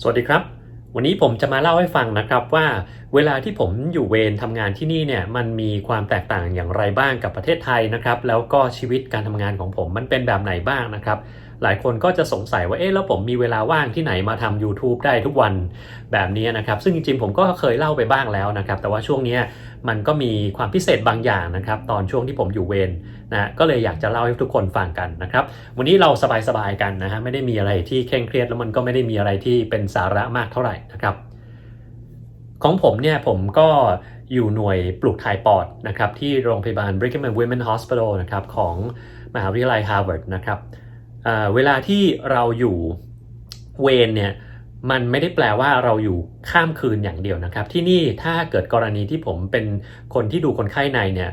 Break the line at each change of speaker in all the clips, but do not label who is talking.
สวัสดีครับ วันนี้ผมจะมาเล่าให้ฟังนะครับว่า เวลาที่ผมอยู่เวรทำงานที่นี่เนี่ยมันมีความแตกต่างอย่างไรบ้างกับประเทศไทยนะครับ แล้วก็ชีวิตการทำงานของผมมันเป็นแบบไหนบ้างนะครับ หลายคนก็จะสงสัยว่าเอ๊ะแล้วผมมีเวลาว่างที่ไหนมาทำ YouTube ได้ทุกวันแบบนี้นะครับซึ่งจริงๆผมก็เคยเล่าไปบ้างแล้วนะครับแต่ว่าช่วงนี้มันก็มีความพิเศษบางอย่างนะครับตอนช่วงที่ผมอยู่เวรนะก็เลยอยากจะเล่าให้ทุกคนฟังกันนะครับวันนี้เราสบายๆกันนะฮะไม่ได้มีอะไรที่เคร่งเครียดแล้วมันก็ไม่ได้มีอะไรที่เป็นสาระมากเท่าไหร่นะครับของผมเนี่ยผมก็อยู่หน่วยปลูกถ่ายปอดนะครับที่โรงพยาบาล Brigham and Women Hospital นะครับของมหาวิทยาลัย Harvard นะครับ เวลาที่เราอยู่เวรเนี่ยมันไม่ได้แปลว่าเราอยู่ข้ามคืนอย่างเดียวนะครับ ที่นี่ถ้าเกิดกรณีที่ผมเป็นคนที่ดูคนไข้ในเนี่ย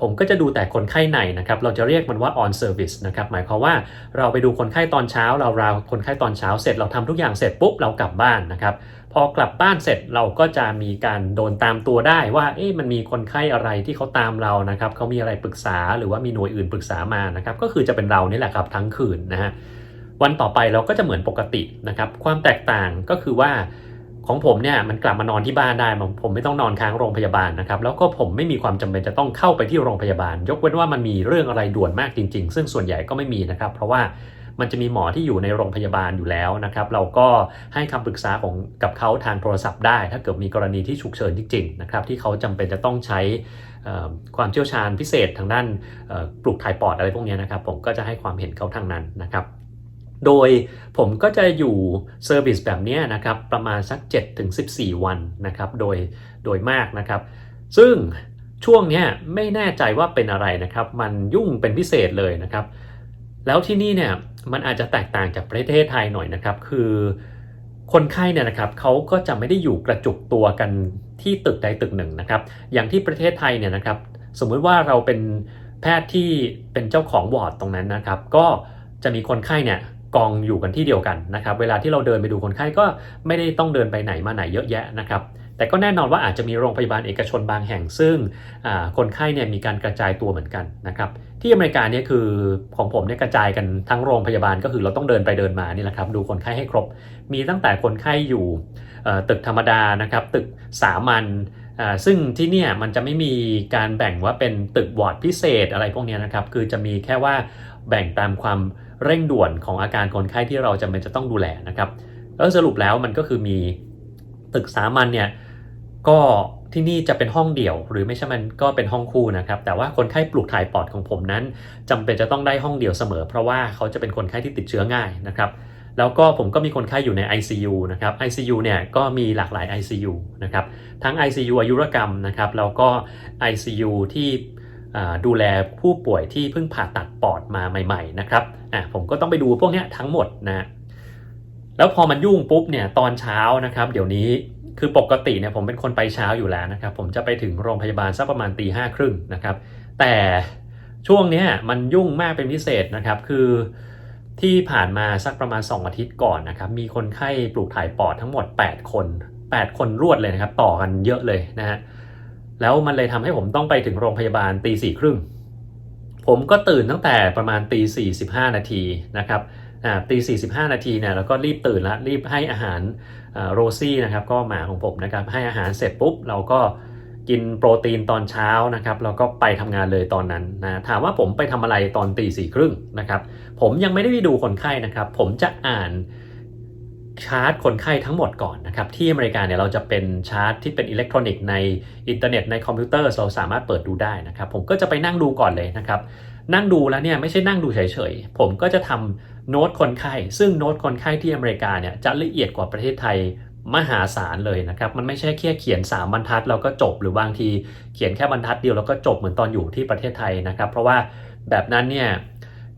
ผมก็จะดูแต่คนไข้ในนะครับ เราจะเรียกมันว่า on service นะครับ หมายความว่าเราไปดูคนไข้ตอนเช้า เราราวคนไข้ตอนเช้าเสร็จเราทำทุกอย่างเสร็จปุ๊บเรากลับบ้านนะครับพอกลับบ้านเสร็จเราก็จะมีการโดนตามตัวได้ว่าเอ๊ะมันมีคนไข้อะไรที่เขาตามเรานะครับเขามีอะไรปรึกษาหรือว่ามีหน่วยอื่นปรึกษามานะครับก็คือจะเป็นเรานี่แหละครับทั้งคืนนะฮะวันต่อไปเราก็จะเหมือนปกตินะครับความแตกต่างก็คือว่า ของผมเนี่ยมันกลับมานอนที่บ้านได้ ผมไม่ต้องนอนค้างโรงพยาบาลนะครับ แล้วก็ผมไม่มีความจำเป็นจะต้องเข้าไปที่โรงพยาบาล ยกเว้นว่ามันมีเรื่องอะไรด่วนมากจริง ๆ ซึ่งส่วนใหญ่ก็ไม่มีนะครับ เพราะว่ามันจะมีหมอที่อยู่ในโรงพยาบาลอยู่แล้วนะครับ เราก็ให้คำปรึกษาของกับเขาทางโทรศัพท์ได้ ถ้าเกิดมีกรณีที่ฉุกเฉินจริงๆนะครับที่เขาจำเป็นจะต้องใช้ความเชี่ยวชาญพิเศษทางด้านปลูกถ่ายปอดอะไรพวกนี้นะครับ ผมก็จะให้ความเห็นเขาทางนั้นนะครับ โดยผมก็จะอยู่เซอร์วิสแบบนี้นะครับประมาณสัก 7-14 วันนะครับโดยโดยมากนะครับ ซึ่งช่วงนี้ไม่แน่ใจว่าเป็นอะไรนะครับ มันยุ่งเป็นพิเศษเลยนะครับ แล้วที่นี่เนี่ยมันอาจจะแตกต่างจากประเทศไทยหน่อยนะครับ คือคนไข้เนี่ยนะครับเขาก็จะไม่ได้อยู่กระจุกตัวกันที่ตึกใดตึกหนึ่งนะครับ อย่างที่ประเทศไทยเนี่ยนะครับ สมมุติว่าเราเป็นแพทย์ที่เป็นเจ้าของวอร์ดตรงนั้นนะครับ ก็จะมีคนไข้เนี่ย กองอยู่กันที่เดียวกันนะครับ เวลาที่เราเดินไปดูคนไข้ก็ไม่ได้ต้องเดินไปไหนมาไหนเยอะแยะนะครับ แต่ก็แน่นอนว่าอาจจะมีโรงพยาบาลเอกชนบางแห่งซึ่งคนไข้เนี่ยมีการกระจายตัวเหมือนกันนะครับ ที่อเมริกาเนี่ยคือของผมเนี่ยกระจายกันทั้งโรงพยาบาลก็คือเราต้องเดินไปเดินมานี่แหละครับ ดูคนไข้ให้ครบ มีตั้งแต่คนไข้อยู่ตึกธรรมดานะครับ ตึกสามัญซึ่งที่เนี่ยมันจะไม่มีการแบ่งว่าเป็นตึกวอร์ดพิเศษอะไรพวกนี้นะครับ คือจะมีแค่ว่าแบ่งตามความ เร่งด่วนของอาการคนไข้ที่เราจำเป็นจะต้องดูแลนะครับ แล้วสรุปแล้วมันก็คือมีตึกสามัญเนี่ยก็ที่นี่จะเป็นห้องเดี่ยว หรือไม่ใช่มันก็เป็นห้องคู่นะครับ แต่ว่าคนไข้ปลูกถ่ายปอดของผมนั้นจำเป็นจะต้องได้ห้องเดี่ยวเสมอ เพราะว่าเขาจะเป็นคนไข้ที่ติดเชื้อง่ายนะครับแล้วก็ผมก็มีคนไข้อยู่ใน ICU นะครับ ICU เนี่ยก็มีหลากหลาย ICU นะครับ ทั้ง ICU อายุรกรรมนะครับ แล้วก็ ICU ที่ ดูแลผู้ป่วยที่เพิ่งผ่าตัดปอดมาใหม่ ๆ นะครับอะผมก็ต้องไปดูพวกนี้ทั้งหมดนะแล้วพอมันยุ่งปุ๊บเนี่ยตอนเช้านะครับ เดี๋ยวนี้คือปกติเนี่ยผมเป็นคนไปเช้าอยู่แล้วนะครับ ผมจะไปถึงโรงพยาบาลสักประมาณตีห้าครึ่งนะครับ แต่ช่วงนี้มันยุ่งมากเป็นพิเศษนะครับ คือที่ผ่านมาสักประมาณ 2 อาทิตย์ก่อนนะครับ มีคนไข้ปลูกถ่ายปอดทั้งหมด 8 คน 8 คนรวดเลยนะครับ ต่อกันเยอะเลยนะฮะ แล้วมันเลยทำให้ผมต้องไปถึงโรงพยาบาลตีสี่ครึ่ง ผมก็ตื่นตั้งแต่ประมาณตีสี่สิบห้านาทีนะครับตีสี่สิบห้านาทีเนี่ยแล้วก็รีบตื่นละรีบให้อาหารโรซี่นะครับก็หมาของผมนะครับให้อาหารเสร็จปุ๊บ เราก็กินโปรตีนตอนเช้านะครับแล้วก็ไปทำงานเลยตอนนั้นนะถามว่าผมไปทำอะไรตอนตีสี่ครึ่งนะครับผมยังไม่ได้ไปดูคนไข้นะครับ ผมจะอ่าน ชาร์ตคนไข้ทั้งหมดก่อนนะครับ ที่อเมริกาเนี่ยเราจะเป็นชาร์ตที่เป็นอิเล็กทรอนิกส์ในอินเทอร์เน็ตในคอมพิวเตอร์เราสามารถเปิดดูได้นะครับ ผมก็จะไปนั่งดูก่อนเลยนะครับ นั่งดูแล้วเนี่ยไม่ใช่นั่งดูเฉยๆ ผมก็จะทำโน้ตคนไข้ ซึ่งโน้ตคนไข้ที่อเมริกาเนี่ยจะละเอียดกว่าประเทศไทยมหาศาลเลยนะครับ มันไม่ใช่แค่เขียน 3 บรรทัดแล้วก็จบหรือบางทีเขียนแค่บรรทัดเดียวแล้วก็จบเหมือนตอนอยู่ที่ประเทศไทยนะครับ เพราะว่าแบบนั้นเนี่ย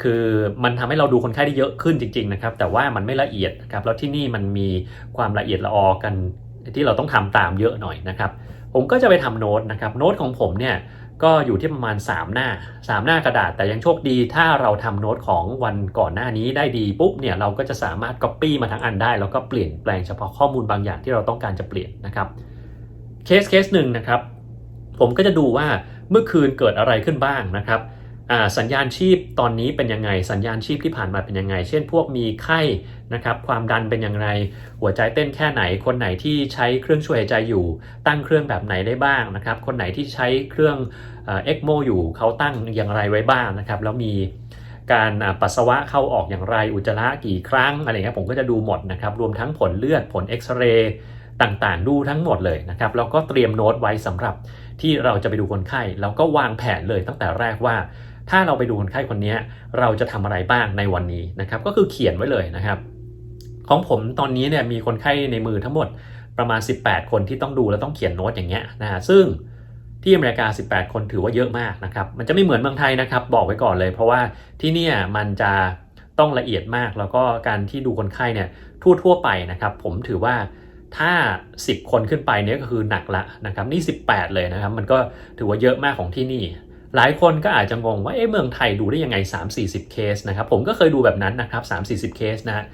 คือมันทำให้เราดูคนไข้ได้เยอะขึ้นจริง ๆ นะครับ แต่ว่ามันไม่ละเอียดนะครับแล้วที่นี่มันมีความละเอียดละออกันที่เราต้องทำตามเยอะหน่อยนะครับ ผมก็จะไปทำโน้ตนะครับโน้ตของผมเนี่ยก็อยู่ที่ประมาณ 3 หน้า 3 หน้ากระดาษ แต่ยังโชคดีถ้าเราทำโน้ตของวันก่อนหน้านี้ได้ดีปุ๊บเนี่ยเราก็จะสามารถ Copy มาทั้งอันได้ แล้วก็เปลี่ยนแปลงเฉพาะข้อมูลบางอย่างที่เราต้องการจะเปลี่ยนนะครับเคสเคสหนึ่งนะครับ ผมก็จะดูว่าเมื่อคืนเกิดอะไรขึ้นบ้างนะครับ สัญญาณชีพตอนนี้เป็นยังไง สัญญาณชีพที่ผ่านมาเป็นยังไง เช่นพวกมีไข้นะครับความดันเป็นอย่างไร หัวใจเต้นแค่ไหน คนไหนที่ใช้เครื่องช่วยหายใจอยู่ ตั้งเครื่องแบบไหนได้บ้างนะครับคนไหนที่ใช้เครื่องเอ็กโมอยู่เขาตั้งอย่างไรไว้บ้างนะครับแล้วมีการปัสสาวะเข้าออกอย่างไรอุจจาระกี่ครั้งอะไรเงี้ยผมก็จะดูหมดนะครับรวมทั้งผลเลือดผลเอ็กซเรย์ต่างๆ ดูทั้งหมดเลยนะครับแล้วก็เตรียมโน้ตไว้สำหรับที่เราจะไปดูคนไข้แล้วก็วางแผนเลยตั้งแต่แรกว่า ถ้าเราไปดูคนไข้คนนี้เราจะทำอะไรบ้างในวันนี้นะครับ ก็คือเขียนไว้เลยนะครับ ของผมตอนนี้เนี่ยมีคนไข้ในมือทั้งหมดประมาณ 18 คนที่ต้องดูและต้องเขียนโน้ตอย่างเงี้ยนะฮะซึ่งที่อเมริกา 18 คนถือว่าเยอะมากนะครับ มันจะไม่เหมือนเมืองไทยนะครับ บอกไว้ก่อนเลย เพราะว่าที่นี่มันจะต้องละเอียดมาก แล้วก็การที่ดูคนไข้เนี่ยทั่วๆไปนะครับ ผมถือว่าถ้า 10 คนขึ้นไปเนี่ยก็คือหนักละนะครับ นี่ 18 เลยนะครับ มันก็ถือว่าเยอะมากของที่นี่ หลายคนก็อาจจะงงว่าเอ๊ะเมืองไทยดูได้ยังไง 3-40 เคสนะครับ ผมก็เคยดูแบบนั้นนะครับ 3-40 เคสนะ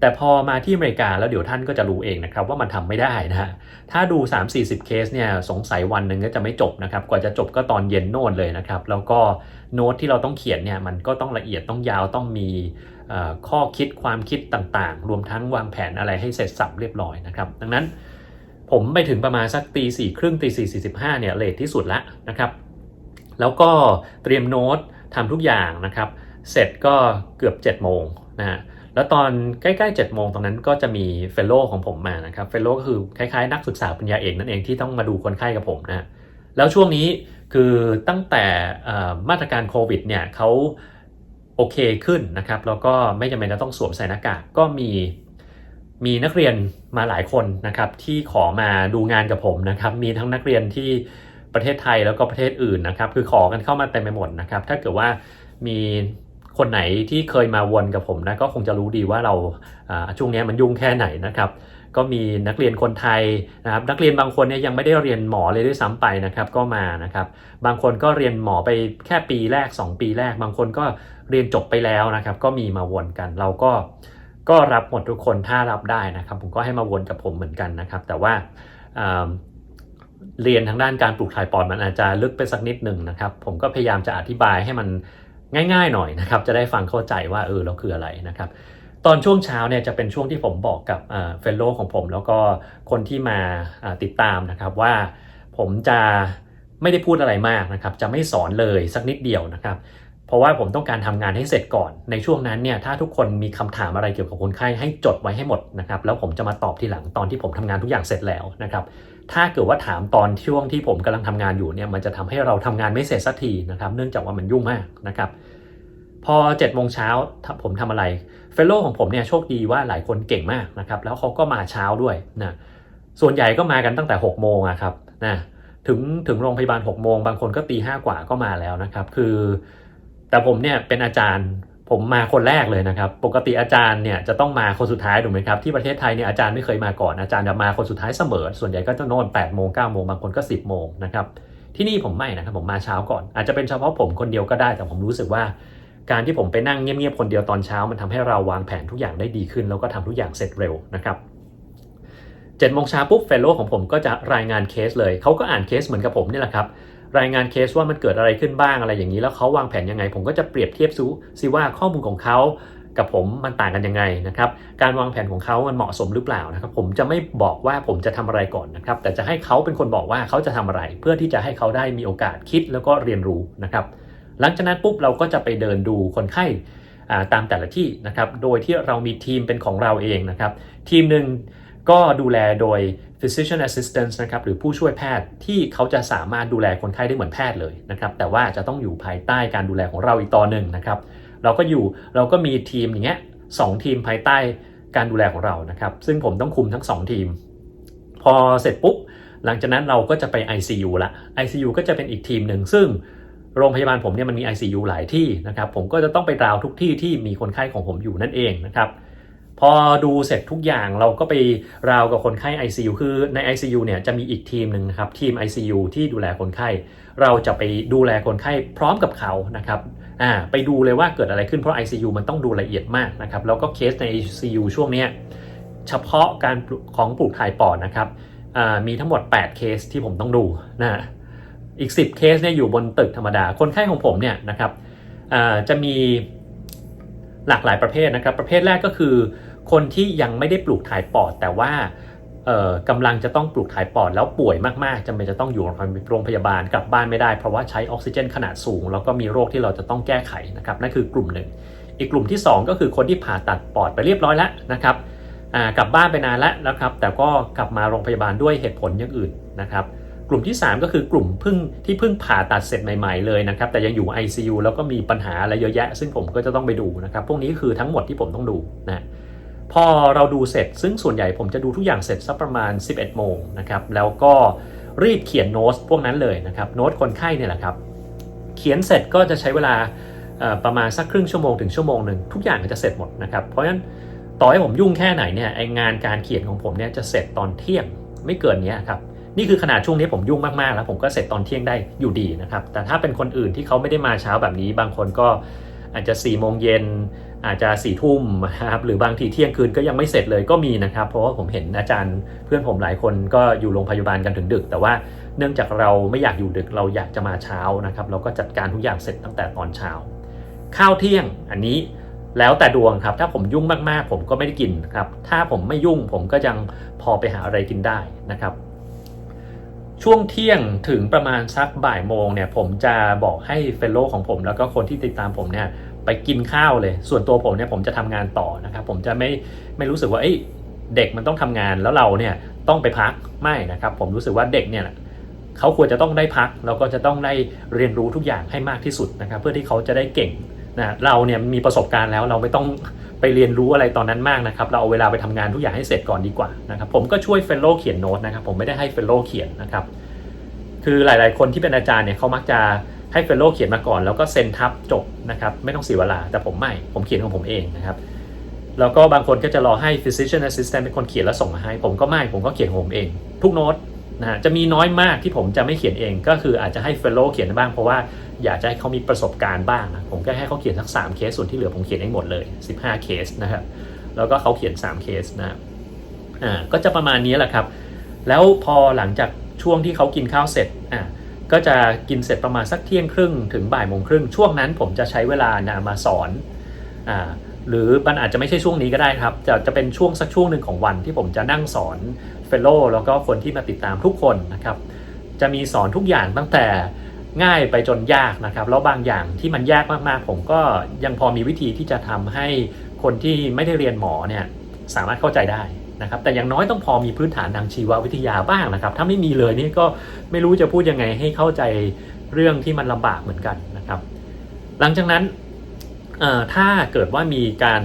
แต่พอมาที่อเมริกาแล้วเดี๋ยวท่านก็จะรู้เองนะครับว่ามันทำไม่ได้นะฮะ ถ้าดู 3-40 เคสเนี่ยสงสัยวันหนึ่งก็จะไม่จบนะครับ กว่าจะจบก็ตอนเย็นโน่นเลยนะครับ แล้วก็โน้ตที่เราต้องเขียนเนี่ยมันก็ต้องละเอียดต้องยาวต้องมีข้อคิดความคิดต่างๆ รวมทั้งวางแผนอะไรให้เสร็จสับเรียบร้อยนะครับ ดังนั้นผมไปถึงประมาณสักตีสี่ครึ่งตีสี่สี่สิบห้าเนี่ยเลทที่สุดละนะครับ แล้วก็เตรียมโน้ตทำทุกอย่างนะครับ เสร็จก็เกือบ7จ็ดโมงนะฮะแล้วตอนใกล้ๆ7จ็ดโมงตรงนั้นก็จะมีเฟลโลของผมมานะครับเฟลโลก็คือคล้ายๆ นักศึกษาปริญญาเอกนั่นเองที่ต้องมาดูคนไข้กับผมนะฮะแล้วช่วงนี้คือตั้งแต่มาตรการโควิดเนี่ยเขาโอเคขึ้นนะครับแล้วก็ไม่จำเป็นจะต้องสวมใส่หน้ากากก็มีมีนักเรียนมาหลายคนนะครับที่ขอมาดูงานกับผมนะครับ มีทั้งนักเรียนที่ ประเทศไทยแล้วก็ประเทศอื่นนะครับ คือขอกันเข้ามาเต็มไปหมดนะครับ ถ้าเกิดว่ามีคนไหนที่เคยมาวนกับผมนะก็คงจะรู้ดีว่าเราช่วงนี้มันยุ่งแค่ไหนนะครับก็มีนักเรียนคนไทยนะครับนักเรียนบางคนเนี่ยยังไม่ได้เรียนหมอเลยด้วยซ้ำไปนะครับก็มานะครับบางคนก็เรียนหมอไปแค่ปีแรก 2 ปีแรก บางคนก็เรียนจบไปแล้วนะครับ ก็มีมาวนกันเราก็ก็รับหมดทุกคนถ้ารับได้นะครับ ผมก็ให้มาวนกับผมเหมือนกันนะครับ แต่ว่า เรียนทางด้านการปลูกถ่ายปอดมันอาจจะลึกไปสักนิดหนึ่งนะครับ ผมก็พยายามจะอธิบายให้มันง่ายๆหน่อยนะครับ จะได้ฟังเข้าใจว่าเออเราคืออะไรนะครับ ตอนช่วงเช้าเนี่ยจะเป็นช่วงที่ผมบอกกับเฟลโลของผม แล้วก็คนที่มาอ่าติดตามนะครับว่าผมจะไม่ได้พูดอะไรมากนะครับ จะไม่สอนเลยสักนิดเดียวนะครับ เพราะว่าผมต้องการทำงานให้เสร็จก่อน ในช่วงนั้นเนี่ยถ้าทุกคนมีคำถามอะไรเกี่ยวกับคนไข้ให้จดไว้ให้หมดนะครับ แล้วผมจะมาตอบทีหลังตอนที่ผมทำงานทุกอย่างเสร็จแล้วนะครับ ถ้าเกิดว่าถามตอนช่วงที่ผมกำลังทำงานอยู่เนี่ยมันจะทำให้เราทำงานไม่เสร็จสักทีนะครับเนื่องจากว่ามันยุ่งมากนะครับพอ7จ็ดโมงเช้าผมทำอะไรเฟลโลของผมเนี่ยโชคดีว่าหลายคนเก่งมากนะครับแล้วเขาก็มาเช้าด้วยนะส่วนใหญ่ก็มากันตั้งแต่6กโมงครับนะถึงถึงโรงพยาบาล6กโมงบางคนก็ตีห้ากว่าก็มาแล้วนะครับ คือ แต่ผมเนี่ยเป็นอาจารย์ ผมมาคนแรกเลยนะครับ ปกติอาจารย์เนี่ยจะต้องมาคนสุดท้ายถูกไหมครับ ที่ประเทศไทยเนี่ยอาจารย์ไม่เคยมาก่อน อาจารย์จะมาคนสุดท้ายเสมอ ส่วนใหญ่ก็จะโน่น8ปดโมงเก้าโมงบางคนก็ 10บโมงนะครับ ที่นี่ผมไม่นะครับ ผมมาเช้าก่อน อาจจะเป็นเฉพาะผมคนเดียวก็ได้ แต่ผมรู้สึกว่า การที่ผมไปนั่งเงียบๆคนเดียวตอนเช้า มันทำให้เราวางแผนทุกอย่างได้ดีขึ้น แล้วก็ทำทุกอย่างเสร็จเร็วนะครับเจ็ดโมงเช้าปุ๊บเฟลโลของผมก็จะรายงานเคสเลย เขาก็อ่านเคสเหมือนกับผมนี่แหละครับ รายงานเคสว่ามันเกิดอะไรขึ้นบ้างอะไรอย่างนี้ แล้วเขาวางแผนยังไง ผมก็จะเปรียบเทียบซูซิว่าข้อมูลของเขากับผมมันต่างกันยังไงนะครับ การวางแผนของเขามันเหมาะสมหรือเปล่านะครับ ผมจะไม่บอกว่าผมจะทำอะไรก่อนนะครับ แต่จะให้เขาเป็นคนบอกว่าเขาจะทำอะไร เพื่อที่จะให้เขาได้มีโอกาสคิดแล้วก็เรียนรู้นะครับ หลังจากนั้นปุ๊บเราก็จะไปเดินดูคนไข้ตามแต่ละที่นะครับ โดยที่เรามีทีมเป็นของเราเองนะครับ ทีมหนึ่งก็ดูแลโดย physician assistant นะครับหรือผู้ช่วยแพทย์ที่เขาจะสามารถดูแลคนไข้ได้เหมือนแพทย์เลยนะครับแต่ว่าจะต้องอยู่ภายใต้การดูแลของเราอีกต่อหนึ่งนะครับเราก็อยู่เราก็มีทีมอย่างเงี้ยสองทีมภายใต้การดูแลของเรานะครับซึ่งผมต้องคุมทั้ง 2 ทีม พอเสร็จปุ๊บ หลังจากนั้นเราก็จะไป ICU ละ ICU ก็จะเป็นอีกทีมหนึ่งซึ่งโรงพยาบาลผมเนี่ยมันมี ICU หลายที่นะครับผมก็จะต้องไปราวทุกที่ที่มีคนไข้ของผมอยู่นั่นเองนะครับ พอดูเสร็จทุกอย่างเราก็ไปราวกับคนไข้ ICU คือใน ICU เนี่ยจะมีอีกทีมหนึ่งนะครับทีม ICU ที่ดูแลคนไข้ เราจะไปดูแลคนไข้พร้อมกับเขานะครับอ่าไปดูเลยว่าเกิดอะไรขึ้นเพราะ ICU มันต้องดูละเอียดมากนะครับแล้วก็เคสใน ICU ช่วงนี้เฉพาะการของปลูกถ่ายปอดนะครับอ่ามีทั้งหมด 8 เคสที่ผมต้องดูนะอีก 10 เคสเนี่ยอยู่บนตึกธรรมดา คนไข้ของผมเนี่ยนะครับอ่าจะมีหลากหลายประเภทนะครับ ประเภทแรกก็คือ คนที่ยังไม่ได้ปลูกถ่ายปอด แต่ว่าเอ่อกำลังจะต้องปลูกถ่ายปอดแล้วป่วยมากๆจำเป็นจะต้องอยู่โรงพยาบาลกลับบ้านไม่ได้เพราะว่าใช้ออกซิเจนขนาดสูง แล้วก็มีโรคที่เราจะต้องแก้ไขนะครับนั่นคือกลุ่มหนึ่ง อีกกลุ่มที่ 2 ก็คือคนที่ผ่าตัดปอดไปเรียบร้อยแล้วนะครับกลับบ้านไปนานแล้วนะครับ แต่ก็กลับมาโรงพยาบาลด้วยเหตุผลอย่างอื่นนะครับ กลุ่มที่ 3 ก็คือกลุ่มเพิ่งที่เพิ่งผ่าตัดเสร็จใหม่ๆเลยนะครับ แต่ยังอยู่ ICU แล้วก็มีปัญหาอะไรเยอะแยะ ซึ่งผมก็จะต้องไปดูนะครับ พวกนี้คือทั้งหมดที่ผมต้องดูนะ พอเราดูเสร็จ ซึ่งส่วนใหญ่ผมจะดูทุกอย่างเสร็จสักประมาณ 11 โมงนะครับแล้วก็รีบเขียนโน้ตพวกนั้นเลยนะครับโน้ตคนไข้เนี่ยแหละครับเขียนเสร็จก็จะใช้เวลาประมาณสักครึ่งชั่วโมงถึงชั่วโมงหนึ่งทุกอย่างก็จะเสร็จหมดนะครับเพราะฉะนั้นต่อให้ผมยุ่งแค่ไหนเนี่ยไองานการเขียนของผมเนี่ยจะเสร็จตอนเที่ยงไม่เกินเนี้ยครับนี่คือขนาดช่วงนี้ผมยุ่งมากๆแล้วผมก็เสร็จตอนเที่ยงได้อยู่ดีนะครับแต่ถ้าเป็นคนอื่นที่เขาไม่ได้มาเช้าแบบนี้ บางคนก็อาจจะ4ี่โมงเย็น อาจจะสี่ทุ่มนะครับหรือบางทีเที่ยงคืนก็ยังไม่เสร็จเลยก็มีนะครับ เพราะว่าผมเห็นอาจารย์เพื่อนผมหลายคนก็อยู่โรงพยาบาลกันถึงดึก แต่ว่าเนื่องจากเราไม่อยากอยู่ดึกเราอยากจะมาเช้านะครับ เราก็จัดการทุกอย่างเสร็จตั้งแต่ตอนเช้า ข้าวเที่ยงอันนี้แล้วแต่ดวงครับ ถ้าผมยุ่งมากๆ ผมก็ไม่ได้กินครับ ถ้าผมไม่ยุ่งผมก็ยังพอไปหาอะไรกินได้นะครับ ช่วงเที่ยงถึงประมาณสักบ่ายโมงเนี่ย ผมจะบอกให้เฟลโลของผม แล้วก็คนที่ติดตามผมเนี่ย ไปกินข้าวเลย ส่วนตัวผมเนี่ยผมจะทำงานต่อนะครับ ผมจะไม่ไม่รู้สึกว่าเอ้ยเด็กมันต้องทำงานแล้วเราเนี่ยต้องไปพักไม่นะครับ ผมรู้สึกว่าเด็กเนี่ยเขาควรจะต้องได้พักแล้วก็จะต้องได้เรียนรู้ทุกอย่างให้มากที่สุดนะครับ เพื่อที่เขาจะได้เก่งนะเราเนี่ยมีประสบการณ์แล้วเราไม่ต้องไปเรียนรู้อะไรตอนนั้นมากนะครับ เราเอาเวลาไปทำงานทุกอย่างให้เสร็จก่อนดีกว่านะครับ ผมก็ช่วยเฟลโลเขียนโน้ตนะครับ ผมไม่ได้ให้เฟลโลเขียนนะครับ คือหลาย ๆ คนที่เป็นอาจารย์เนี่ยเขามักจะ ให้เฟลโลเขียนมาก่อน แล้วก็เซ็นทับจบนะครับไม่ต้องเสียเวลา แต่ผมไม่ ผมเขียนของผมเองนะครับแล้วก็บางคนก็จะรอให้ physician assistant เป็นคนเขียนแล้วส่งมาให้ ผมก็ไม่ ผมก็เขียนของผมเอง ทุกโน้ตนะฮะจะมีน้อยมากที่ผมจะไม่เขียนเอง ก็คืออาจจะให้เฟลโลเขียนบ้างเพราะว่าอยากจะให้เขามีประสบการณ์บ้างนะผมก็ให้เขาเขียนสัก3เคสส่วนที่เหลือผมเขียนให้หมดเลย 15 เคสนะครับแล้วก็เขาเขียน 3 เคสนะอ่าก็จะประมาณนี้แหละครับ แล้วพอหลังจากช่วงที่เขากินข้าวเสร็จอ่า ก็จะกินเสร็จประมาณสักเที่ยงครึ่งถึงบ่ายโมงครึ่งช่วงนั้นผมจะใช้เวลานะมาสอนอ่าหรือมันอาจจะไม่ใช่ช่วงนี้ก็ได้ครับ จะจะเป็นช่วงสักช่วงหนึ่งของวันที่ผมจะนั่งสอนเฟลโลแล้วก็คนที่มาติดตามทุกคนนะครับ จะมีสอนทุกอย่างตั้งแต่ง่ายไปจนยากนะครับ แล้วบางอย่างที่มันยากมากๆ ผมก็ยังพอมีวิธีที่จะทำให้คนที่ไม่ได้เรียนหมอเนี่ยสามารถเข้าใจได้ นะครับแต่อย่างน้อยต้องพอมีพื้นฐานทางชีววิทยาบ้างนะครับ ถ้าไม่มีเลยนี่ก็ไม่รู้จะพูดยังไงให้เข้าใจเรื่องที่มันลำบากเหมือนกันนะครับ หลังจากนั้นถ้าเกิดว่ามีการ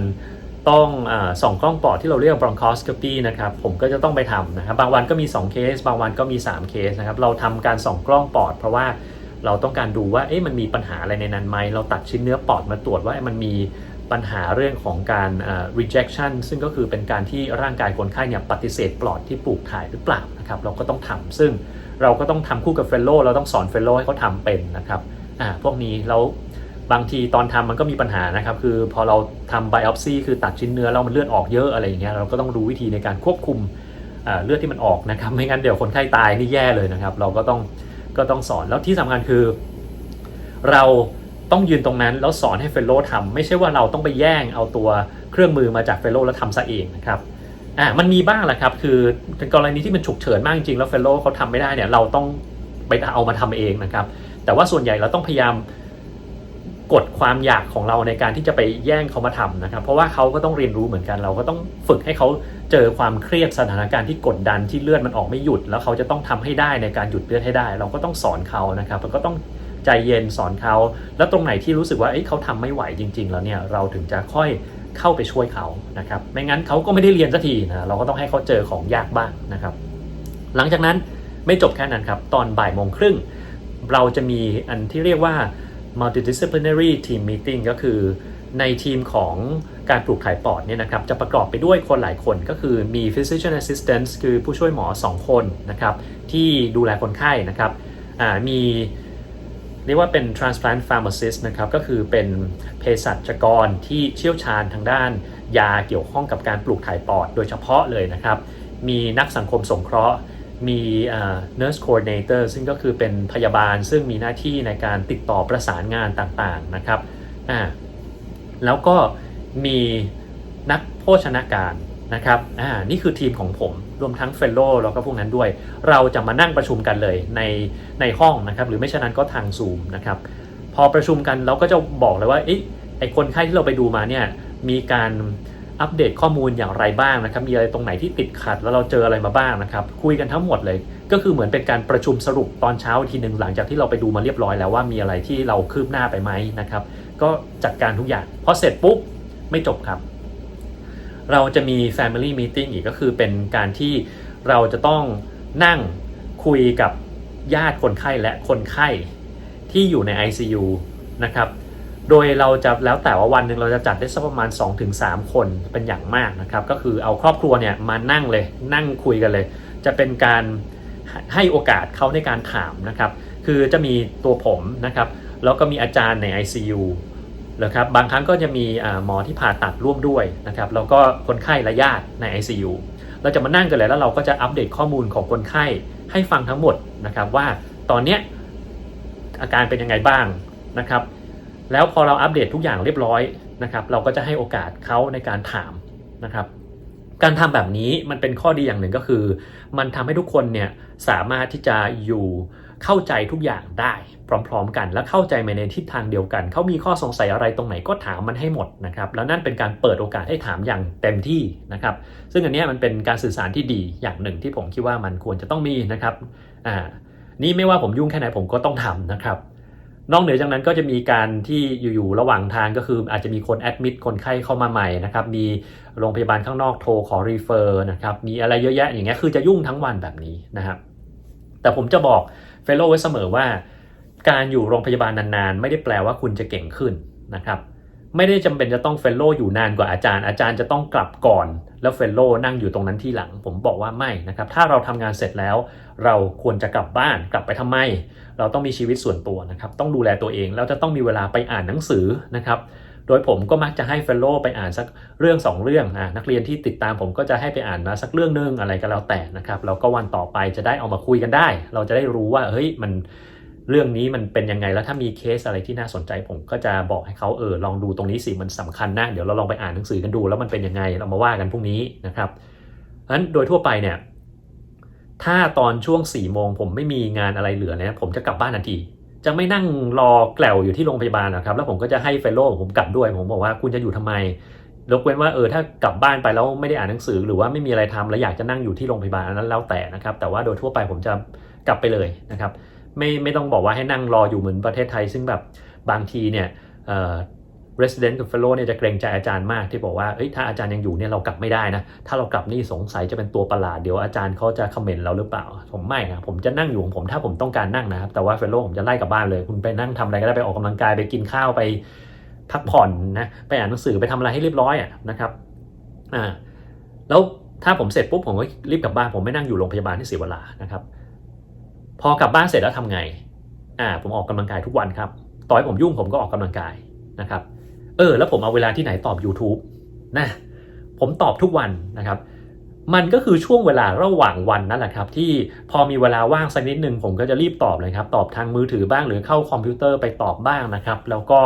ต้องอส่องกล้องปอดที่เราเรียก bronchoscopy นะครับผมก็จะต้องไปทำนะครับ บางวันก็มี 2 เคส บางวันก็มี 3 เคสนะครับเราทำการส่องกล้องปอด เพราะว่าเราต้องการดูว่าเอ๊ะมันมีปัญหาอะไรในนั้นไหมเราตัดชิ้นเนื้อปอดมาตรวจว่ามันมี ปัญหาเรื่องของการ rejection ซึ่งก็คือเป็นการที่ร่างกายคนไข้เนี่ยปฏิเสธปลอดที่ปลูกถ่ายหรือเปล่านะครับเราก็ต้องทำซึ่งเราก็ต้องทำคู่กับเฟลโลเราต้องสอนเฟลโลให้เขาทำเป็นนะครับอ่าพวกนี้แล้วบางทีตอนทำมันก็มีปัญหานะครับคือพอเราทำไบออปซีคือตัดชิ้นเนื้อแล้วมันเลือดออกเยอะอะไรอย่างเงี้ยเราก็ต้องรู้วิธีในการควบคุมเลือดที่มันออกนะครับไม่งั้นเดี๋ยวคนไข้ตายนี่แย่เลยนะครับ เราก็ต้องก็ต้องสอนแล้วที่สำคัญคือ เรา ต้องยืนตรงนั้นแล้วสอนให้เฟลโลทำไม่ใช่ว่าเราต้องไปแย่งเอาตัวเครื่องมือมาจากเฟลโลแล้วทำซะเองนะครับอ่ามันมีบ้างแหละครับ คือกรณีที่มันฉุกเฉินมากจริงๆแล้วเฟลโลเขาทำไม่ได้เนี่ยเราต้องไปเอามาทำเองนะครับ แต่ว่าส่วนใหญ่เราต้องพยายามกดความอยากของเราในการที่จะไปแย่งเขามาทำนะครับ เพราะว่าเขาก็ต้องเรียนรู้เหมือนกันเราก็ต้องฝึกให้เขาเจอความเครียดสถานการณ์ที่กดดันที่เลือดมันออกไม่หยุด แล้วเขาจะต้องทำให้ได้ในการหยุดเลือดให้ได้ เราก็ต้องสอนเขานะครับแล้วก็ต้อง ใจเย็นสอนเขา แล้วตรงไหนที่รู้สึกว่าเอ้ยเขาทำไม่ไหวจริง ๆ แล้วเนี่ยเราถึงจะค่อยเข้าไปช่วยเขานะครับไม่งั้นเขาก็ไม่ได้เรียนสักทีนะเราก็ต้องให้เขาเจอของยากบ้างนะครับ หลังจากนั้นไม่จบแค่นั้นครับ ตอนบ่ายโมงครึ่งเราจะมีอันที่เรียกว่า multidisciplinary team meeting ก็คือในทีมของการปลูกถ่ายปอดเนี่ยนะครับจะประกอบไปด้วยคนหลายคนก็คือมี physician assistant คือผู้ช่วยหมอ 2 คนนะครับที่ดูแลคนไข้นะครับมี เรียกว่าเป็น transplant pharmacist นะครับก็คือเป็นเภสัชกรที่เชี่ยวชาญทางด้าน ยาเกี่ยวข้องกับการปลูกถ่ายปอดโดยเฉพาะเลยนะครับ มีนักสังคมสงเคราะห์ มี nurse coordinator ซึ่งก็คือเป็นพยาบาลซึ่งมีหน้าที่ในการติดต่อประสานงานต่างๆนะครับอ่าแล้วก็มีนักโภชนาการนะครับอ่านี่คือทีมของผม รวมทั้งเฟลโลแล้วก็พวกนั้นด้วย เราจะมานั่งประชุมกันเลยในในห้องนะครับหรือไม่เช่นนั้นก็ทางซูมนะครับพอประชุมกันเราก็จะบอกเลยว่าเอ๊ะไอคนไข้ที่เราไปดูมาเนี่ยมีการอัปเดตข้อมูลอย่างไรบ้างนะครับ มีอะไรตรงไหนที่ติดขัดแล้วเราเจออะไรมาบ้างนะครับ คุยกันทั้งหมดเลย ก็คือเหมือนเป็นการประชุมสรุปตอนเช้าอีกทีหนึ่งหลังจากที่เราไปดูมาเรียบร้อยแล้วว่ามีอะไรที่เราคืบหน้าไปไหมนะครับ ก็จัดการทุกอย่างพอเสร็จปุ๊บไม่จบครับ เราจะมี Family Meeting อีกก็คือเป็นการที่เราจะต้องนั่งคุยกับญาติคนไข้และคนไข้ที่อยู่ใน ICU นะครับ โดยเราจะแล้วแต่ว่าวันหนึ่งเราจะจัดได้สักประมาณ 2-3 คนเป็นอย่างมากนะครับ ก็คือเอาครอบครัวเนี่ยมานั่งเลยนั่งคุยกันเลย จะเป็นการให้โอกาสเขาในการถามนะครับ คือจะมีตัวผมนะครับ แล้วก็มีอาจารย์ใน ICU นะครับบางครั้งก็จะมีหมอที่ผ่าตัดร่วมด้วยนะครับแล้วก็คนไข้และญาติใน ICU เราจะมานั่งกันเลยแล้วเราก็จะอัปเดตข้อมูลของคนไข้ให้ฟังทั้งหมดนะครับว่าตอนเนี้ยอาการเป็นยังไงบ้างนะครับ แล้วพอเราอัปเดตทุกอย่างเรียบร้อยนะครับ เราก็จะให้โอกาสเขาในการถามนะครับ การทำแบบนี้มันเป็นข้อดีอย่างหนึ่งก็คือ มันทำให้ทุกคนเนี่ยสามารถที่จะอยู่ เข้าใจทุกอย่างได้พร้อมๆ กัน และเข้าใจไปในทิศทางเดียวกัน เขามีข้อสงสัยอะไรตรงไหนก็ถามมันให้หมดนะครับแล้วนั่นเป็นการเปิดโอกาสให้ถามอย่างเต็มที่นะครับ ซึ่งอันนี้มันเป็นการสื่อสารที่ดีอย่างหนึ่งที่ผมคิดว่ามันควรจะต้องมีนะครับอ่านี่ไม่ว่าผมยุ่งแค่ไหนผมก็ต้องทำนะครับนอกเหนือจากนั้นก็จะมีการที่อยู่ๆระหว่างทางก็คืออาจจะมีคนแอดมิดคนไข้เข้ามาใหม่นะครับ มีโรงพยาบาลข้างนอกโทรขอรีเฟอร์นะครับ มีอะไรเยอะแยะอย่างเงี้ยคือจะยุ่งทั้งวันแบบนี้นะครับ แต่ผมจะบอก เฟลโลไว้เสมอว่า การอยู่โรงพยาบาลนานๆ ไม่ได้แปลว่าคุณจะเก่งขึ้นนะครับไม่ได้จำเป็นจะต้องเฟลโลอยู่นานกว่าอาจารย์ อาจารย์จะต้องกลับก่อน แล้วเฟลโลนั่งอยู่ตรงนั้นที่หลัง ผมบอกว่าไม่นะครับถ้าเราทำงานเสร็จแล้ว เราควรจะกลับบ้านกลับไปทำไม เราต้องมีชีวิตส่วนตัวนะครับต้องดูแลตัวเองแล้วจะต้องมีเวลาไปอ่านหนังสือนะครับ โดยผมก็มักจะให้เฟลโลไปอ่านสักเรื่อง 2 เรื่องนะนักเรียนที่ติดตามผมก็จะให้ไปอ่านมาสักเรื่องหนึงอะไรก็แล้วแต่นะครับแล้วก็วันต่อไปจะได้เอามาคุยกันได้ เราจะได้รู้ว่าเฮ้ยมันเรื่องนี้มันเป็นยังไงแล้วถ้ามีเคสอะไรที่น่าสนใจผมก็จะบอกให้เขาเออลองดูตรงนี้สิมันสำคัญนะเดี๋ยวเราลองไปอ่านหนังสือกันดู แล้วมันเป็นยังไงเรามาว่ากันพรุ่งนี้นะครับเพราะฉะนั้นโดยทั่วไปเนี่ยถ้าตอนช่วง4ี่โมงผมไม่มีงานอะไรเหลือเนี่ยผมจะกลับบ้านทันที จะไม่นั่งรอแกลวอยู่ที่โรงพยาบาลนะครับ แล้วผมก็จะให้เฟลโล่ผมกลับด้วย ผมบอกว่าคุณจะอยู่ทำไมยกเว้นว่าเออถ้ากลับบ้านไปแล้วไม่ได้อ่านหนังสือ หรือว่าไม่มีอะไรทำแล้วอยากจะนั่งอยู่ที่โรงพยาบาลอันนั้นแล้วแต่นะครับ แต่ว่าโดยทั่วไปผมจะกลับไปเลยนะครับ ไม่ไม่ต้องบอกว่าให้นั่งรออยู่เหมือนประเทศไทย ซึ่งแบบบางทีเนี่ยเอ่อ resident กับ fellow เนี่ยจะเกรงใจอาจารย์มากที่บอกว่าเอ้ยถ้าอาจารย์ยังอยู่เนี่ยเรากลับไม่ได้นะ ถ้าเรากลับนี่สงสัยจะเป็นตัวประหลาดเดี๋ยวอาจารย์เขาจะคอมเมนต์เราหรือเปล่า ผมไม่นะผมจะนั่งอยู่ของผมถ้าผมต้องการนั่งนะครับแต่ว่า fellow ผมจะไล่กลับบ้านเลย คุณไปนั่งทำอะไรก็ได้ไปออกกำลังกายไปกินข้าวไปพักผ่อนนะไปอ่านหนังสือไปทำอะไรให้เรียบร้อยอะนะครับอ่าแล้วถ้าผมเสร็จปุ๊บผมก็รีบกลับบ้านผมไม่นั่งอยู่โรงพยาบาลที่เสียเวลานะครับ พอกลับบ้านเสร็จแล้วทำไงอ่าผมออกกำลังกายทุกวันครับต่อให้ผมยุ่งผมก็ออกกำลังกายนะครับ เออ แล้วผมเอาเวลาที่ไหนตอบ YouTube นะผมตอบทุกวันนะครับ มันก็คือช่วงเวลาระหว่างวันนั่นแหละครับ ที่พอมีเวลาว่างสักนิดหนึ่งผมก็จะรีบตอบเลยครับ ตอบทางมือถือบ้างหรือเข้าคอมพิวเตอร์ไปตอบบ้างนะครับ แล้วก็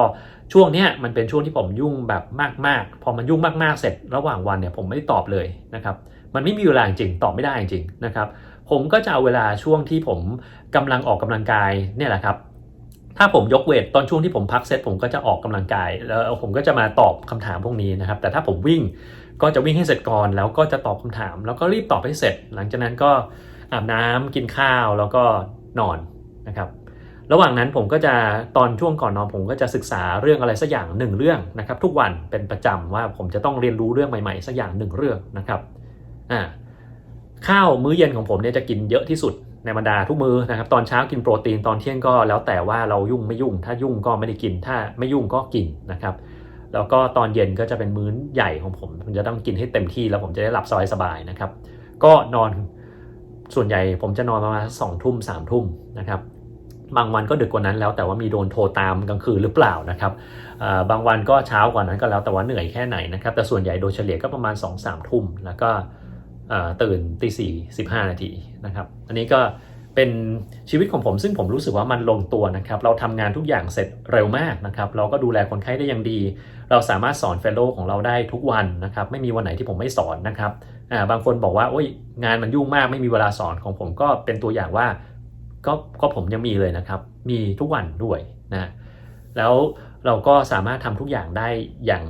ช่วงเนี้ยมันเป็นช่วงที่ผมยุ่งแบบมากๆ พอมันยุ่งมากๆเสร็จระหว่างวันเนี่ยผมไม่ได้ตอบเลยนะครับ มันไม่มีเวลาจริงตอบไม่ได้จริงนะครับ ผมก็จะเอาเวลาช่วงที่ผมกำลังออกกำลังกายเนี่ยแหละครับ ถ้าผมยกเวทตอนช่วงที่ผมพักเซตผมก็จะออกกำลังกาย แล้วผมก็จะมาตอบคำถามพวกนี้นะครับ แต่ถ้าผมวิ่งก็จะวิ่งให้เสร็จก่อน แล้วก็จะตอบคำถาม แล้วก็รีบตอบให้เสร็จ หลังจากนั้นก็อาบน้ำกินข้าวแล้วก็นอนนะครับ ระหว่างนั้นผมก็จะตอนช่วงก่อนนอนผมก็จะศึกษาเรื่องอะไรสักอย่างหนึ่งเรื่องนะครับ ทุกวันเป็นประจำว่าผมจะต้องเรียนรู้เรื่องใหม่ๆสักอย่างหนึ่งเรื่องนะครับอ่าข้าวมื้อเย็นของผมเนี่ยจะกินเยอะที่สุด ในบรรดาทุกมือนะครับตอนเช้ากินโปรตีนตอนเที่ยงก็แล้วแต่ว่าเรายุ่งไม่ยุ่ง ถ้ายุ่งก็ไม่ได้กิน ถ้าไม่ยุ่งก็กินนะครับ แล้วก็ตอนเย็นก็จะเป็นมื้อใหญ่ของผมผมจะต้องกินให้เต็มที่แล้วผมจะได้หลับสบายๆนะครับ ก็นอนส่วนใหญ่ผมจะนอนประมาณสองทุ่มสามทุ่มนะครับบางวันก็ดึกกว่านั้นแล้วแต่ว่ามีโดนโทรตามกลางคืนหรือเปล่านะครับบางวันก็เช้ากว่านั้นก็แล้วแต่ว่าเหนื่อยแค่ไหนนะครับแต่ส่วนใหญ่โดยเฉลี่ยก็ประมาณ2อสามทุ่มแล้วก็ ตื่นตีสี่สิบห้านาทีนะครับ อันนี้ก็เป็นชีวิตของผมซึ่งผมรู้สึกว่ามันลงตัวนะครับ เราทำงานทุกอย่างเสร็จเร็วมากนะครับ เราก็ดูแลคนไข้ได้อย่างดี เราสามารถสอนเฟลโลของเราได้ทุกวันนะครับ ไม่มีวันไหนที่ผมไม่สอนนะครับาบางคนบอกว่าโอ้ยงานมันยุ่งมากไม่มีเวลาสอนของผมก็เป็นตัวอย่างว่าก็ก็ผมยังมีเลยนะครับ มีทุกวันด้วยนะแล้วเราก็สามารถทำทุกอย่างได้อย่าง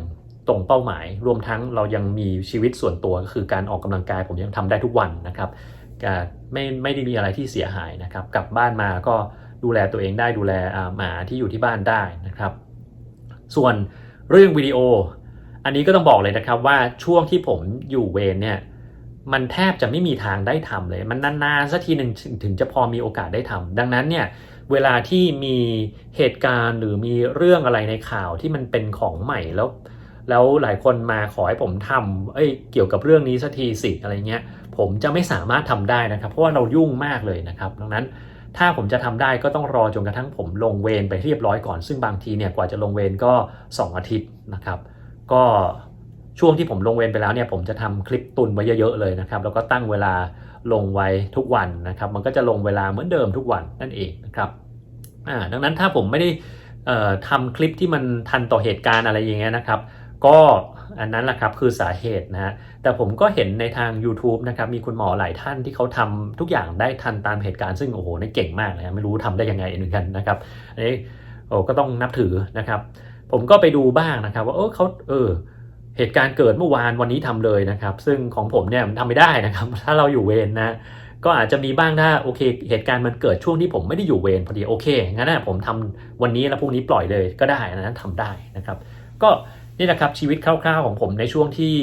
ตรงเป้าหมาย รวมทั้งเรายังมีชีวิตส่วนตัวก็คือการออกกำลังกายผมยังทำได้ทุกวันนะครับไม่ไม่ได้มีอะไรที่เสียหายนะครับ กลับบ้านมาก็ดูแลตัวเองได้ดูแลหมาที่อยู่ที่บ้านได้นะครับ ส่วนเรื่องวิดีโอ อันนี้ก็ต้องบอกเลยนะครับว่าช่วงที่ผมอยู่เวรเนี่ยมันแทบจะไม่มีทางได้ทำเลย มันนานๆสักทีหนึ่งถึงถึงจะพอมีโอกาสได้ทำดังนั้นเนี่ยเวลาที่มีเหตุการณ์หรือมีเรื่องอะไรในข่าวที่มันเป็นของใหม่แล้ว แล้วหลายคนมาขอให้ผมทำเอ้ยเกี่ยวกับเรื่องนี้สักทีสิอะไรเงี้ย ผมจะไม่สามารถทำได้นะครับ เพราะว่าเรายุ่งมากเลยนะครับ ดังนั้นถ้าผมจะทำได้ก็ต้องรอจนกระทั่งผมลงเวรไปเรียบร้อยก่อน ซึ่งบางทีเนี่ยกว่าจะลงเวรก็ 2 อาทิตย์นะครับ ก็ช่วงที่ผมลงเวรไปแล้วเนี่ยผมจะทำคลิปตุนไว้เยอะๆเลยนะครับ แล้วก็ตั้งเวลาลงไว้ทุกวันนะครับ มันก็จะลงเวลาเหมือนเดิมทุกวันนั่นเองนะครับดังนั้นถ้าผมไม่ได้ทำคลิปที่มันทันต่อเหตุการณ์อะไรอย่างเงี้ยนะครับ ก็อันนั้นแหละครับคือสาเหตุนะฮะแต่ผมก็เห็นในทาง YouTube นะครับมีคุณหมอหลายท่านที่เขาทำทุกอย่างได้ทันตามเหตุการณ์ซึ่งโอ้โหนี่เก่งมากเลยนะไม่รู้ทำได้ยังไงเหมือนกันนะครับอันนี้โอ้ก็ต้องนับถือนะครับ ผมก็ไปดูบ้างนะครับ ว่าเออเขาเออเหตุการณ์เกิดเมื่อวานวันนี้ทำเลยนะครับ ซึ่งของผมเนี่ยมันทำไม่ได้นะครับ ถ้าเราอยู่เวรนะก็อาจจะมีบ้างถ้าโอเคเหตุการณ์มันเกิดช่วงที่ผมไม่ได้อยู่เวรพอดีโอเคงั้นนะผมทำวันนี้แล้วพรุ่งนี้ปล่อยเลยก็ได้นะนั้นทำได้นะครับ ก็ นี่แหละครับชีวิตคร่าวๆของผมในช่วงที่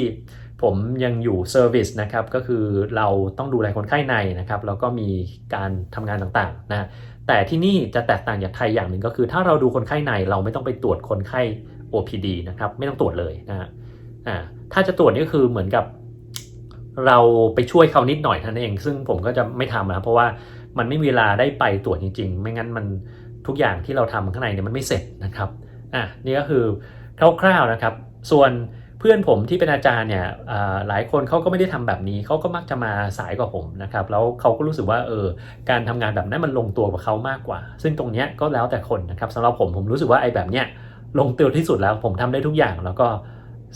ผมยังอยู่เซอร์วิสนะครับก็คือเราต้องดูแลคนไข้ในนะครับแล้วก็มีการทำงานต่างๆนะแต่ที่นี่จะแตกต่างจากไทยอย่างหนึ่งก็คือ ถ้าเราดูคนไข้ในเราไม่ต้องไปตรวจคนไข้ OPD นะครับไม่ต้องตรวจเลยนะฮะอ่าถ้าจะตรวจนี่ก็คือเหมือนกับ เราไปช่วยเขานิดหน่อยท่านเอง ซึ่งผมก็จะไม่ทำนะเพราะว่ามันไม่มีเวลาได้ไปตรวจจริง ๆ ไม่งั้นมันทุกอย่างที่เราทำข้างในเนี่ยมันไม่เสร็จนะครับอะนี่ก็คือ คร่าวๆนะครับ ส่วนเพื่อนผมที่เป็นอาจารย์เนี่ยหลายคนเขาก็ไม่ได้ทำแบบนี้เขาก็มักจะมาสายกว่าผมนะครับแล้วเขาก็รู้สึกว่าเออการทำงานแบบนั้นมันลงตัวกับเขามากกว่า ซึ่งตรงเนี้ยก็แล้วแต่คนนะครับสำหรับผมผมรู้สึกว่าไอ้แบบเนี้ยลงตัวที่สุดแล้วผมทำได้ทุกอย่างแล้วก็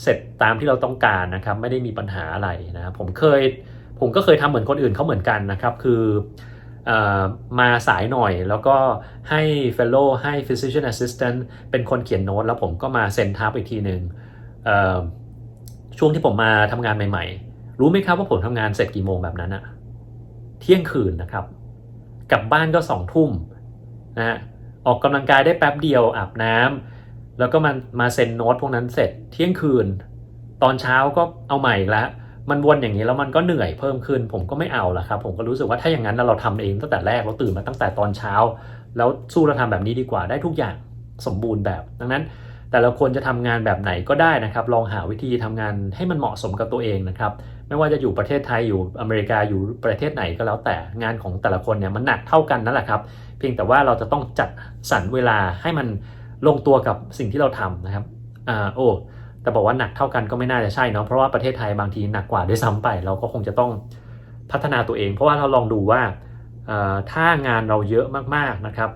เสร็จตามที่เราต้องการนะครับไม่ได้มีปัญหาอะไรนะผมเคยผมก็เคยทำเหมือนคนอื่นเขาเหมือนกันนะครับ คือ มาสายหน่อยแล้วก็ให้ fellow ให้ physician assistant เป็นคนเขียนโน้ต แล้วผมก็มาเซ็นทับอีกทีหนึ่งเอ่อช่วงที่ผมมาทำงานใหม่ ๆ รู้ไหมครับว่าผมทำงานเสร็จกี่โมงแบบนั้นอะเที่ยงคืนนะครับ กลับบ้านก็สองทุ่มนะฮะออกกำลังกายได้แป๊บเดียวอาบน้ำแล้วก็มามาเซ็นโน้ตพวกนั้นเสร็จเที่ยงคืน ตอนเช้าก็เอาใหม่อีกแล้ว มันวนอย่างนี้แล้วมันก็เหนื่อยเพิ่มขึ้น ผมก็ไม่เอาละครับ ผมก็รู้สึกว่าถ้าอย่างนั้นเราทำเองตั้งแต่แรกเราตื่นมาตั้งแต่ตอนเช้า แล้วสู้เราทำแบบนี้ดีกว่าได้ทุกอย่างสมบูรณ์แบบ ดังนั้นแต่ละคนจะทำงานแบบไหนก็ได้นะครับ ลองหาวิธีทำงานให้มันเหมาะสมกับตัวเองนะครับ ไม่ว่าจะอยู่ประเทศไทยอยู่อเมริกาอยู่ประเทศไหนก็แล้วแต่งานของแต่ละคนเนี่ยมันหนักเท่ากันนั่นแหละครับ เพียงแต่ว่าเราจะต้องจัดสรรเวลาให้มันลงตัวกับสิ่งที่เราทำนะครับอ่าโอ้ แต่บอกว่าหนักเท่ากันก็ไม่น่าจะใช่เนาะเพราะว่าประเทศไทยบางทีหนักกว่าด้วยซ้ำไป เราก็คงจะต้องพัฒนาตัวเอง เพราะว่าเราลองดูว่าถ้างานเราเยอะมากๆนะครับ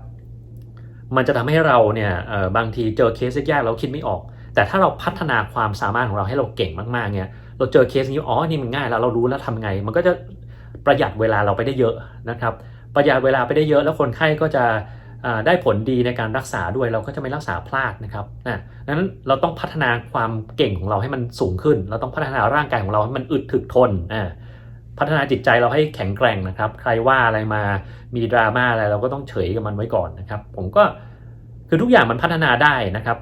มันจะทำให้เราเนี่ยบางทีเจอเคสยากๆเราคิดไม่ออก แต่ถ้าเราพัฒนาความสามารถของเราให้เราเก่งมากๆเนี่ยเราเจอเคสนี้อ๋อนี่มันง่ายแล้วเรารู้แล้วทำไง มันก็จะประหยัดเวลาเราไปได้เยอะนะครับ ประหยัดเวลาไปได้เยอะแล้วคนไข้ก็จะ ได้ผลดีในการรักษาด้วยเราก็จะไม่รักษาพลาดนะครับนะนั้นเราต้องพัฒนาความเก่งของเราให้มันสูงขึ้น เราต้องพัฒนาร่างกายของเราให้มันอึดถึกทนอ่าพัฒนาจิตใจเราให้แข็งแกร่งนะครับ ใครว่าอะไรมามีดราม่าอะไรเราก็ต้องเฉยกับมันไว้ก่อนนะครับ ผมก็คือทุกอย่างมันพัฒนาได้นะครับ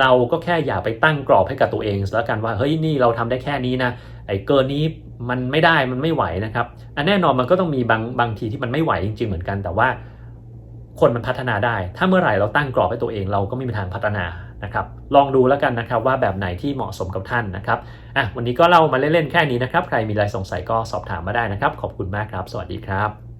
เราก็แค่อย่าไปตั้งกรอบให้กับตัวเองแล้วกันว่าเฮ้ยนี่เราทำได้แค่นี้นะไอ้เกินนี้มันไม่ได้มันไม่ไหวนะครับอันแน่นอนมันก็ต้องมีบางบางทีที่มันไม่ไหวจริง ๆ เหมือนกันแต่ว่า คนมันพัฒนาได้ ถ้าเมื่อไหร่เราตั้งกรอบให้ตัวเองเราก็ไม่มีทางพัฒนานะครับ ลองดูแล้วกันนะครับว่าแบบไหนที่เหมาะสมกับท่านนะครับ อะวันนี้ก็เล่ามาเล่นๆแค่นี้นะครับ ใครมีอะไรสงสัยก็สอบถามมาได้นะครับ ขอบคุณมากครับ สวัสดีครับ